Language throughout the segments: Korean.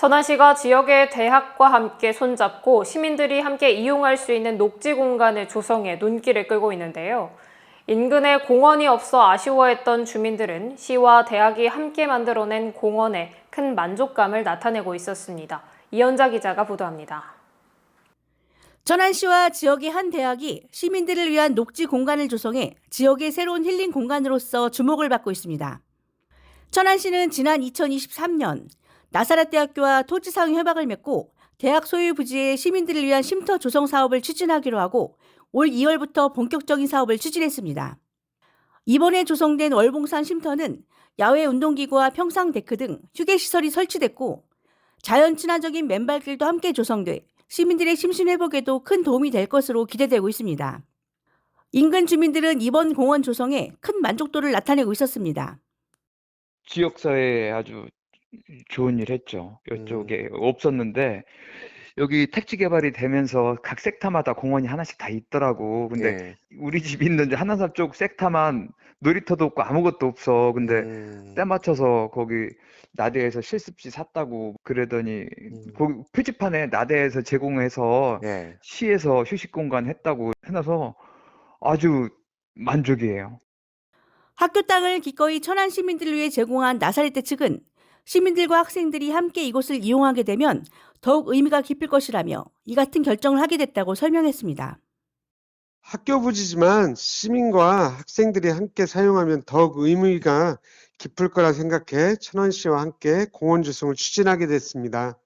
천안시가 지역의 대학과 함께 손잡고 시민들이 함께 이용할 수 있는 녹지 공간을 조성해 눈길을 끌고 있는데요. 인근에 공원이 없어 아쉬워했던 주민들은 시와 대학이 함께 만들어낸 공원에 큰 만족감을 나타내고 있었습니다. 이현자 기자가 보도합니다. 천안시와 지역의 한 대학이 시민들을 위한 녹지 공간을 조성해 지역의 새로운 힐링 공간으로서 주목을 받고 있습니다. 천안시는 지난 2023년 나사렛 대학교와 토지사용 협약을 맺고 대학 소유 부지의 시민들을 위한 쉼터 조성 사업을 추진하기로 하고 올 2월부터 본격적인 사업을 추진했습니다. 이번에 조성된 월봉산 쉼터는 야외 운동기구와 평상 데크 등 휴게 시설이 설치됐고 자연 친화적인 맨발길도 함께 조성돼 시민들의 심신 회복에도 큰 도움이 될 것으로 기대되고 있습니다. 인근 주민들은 이번 공원 조성에 큰 만족도를 나타내고 있었습니다. 지역사회에 아주 좋은 일 했죠. 이쪽에 없었는데 여기 택지 개발이 되면서 각 섹터마다 공원이 하나씩 다 있더라고. 근데 네. 우리 집 있는 한남산 쪽 섹터만 놀이터도 없고 아무것도 없어. 근데 음, 때 맞춰서 거기 나대에서 실습지 샀다고 그러더니 음. 거기 표지판에 나대에서 제공해서 네. 시에서 휴식 공간 했다고 해놔서 아주 만족이에요. 학교 땅을 기꺼이 천안 시민들을 위해 제공한 나사렛대 측은 시민들과 학생들이 함께 이곳을 이용하게 되면 더욱 의미가 깊을 것이라며 이 같은 결정을 하게 됐다고 설명했습니다. 학교 부지지만 시민과 학생들이 함께 사용하면 더욱 의미가 깊을 거라 생각해 천원시와 함께 공원 조성을 추진하게 됐습니다.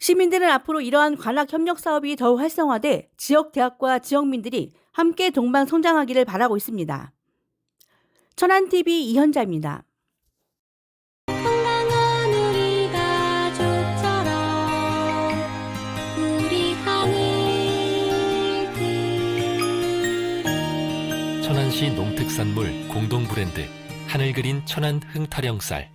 시민들은 앞으로 이러한 관악 협력 사업이 더욱 활성화돼 지역 대학과 지역민들이 함께 동반 성장하기를 바라고 있습니다. 천안TV 이현자입니다. 천안시 농특산물 공동 브랜드. 하늘 그린 천안 흥타령쌀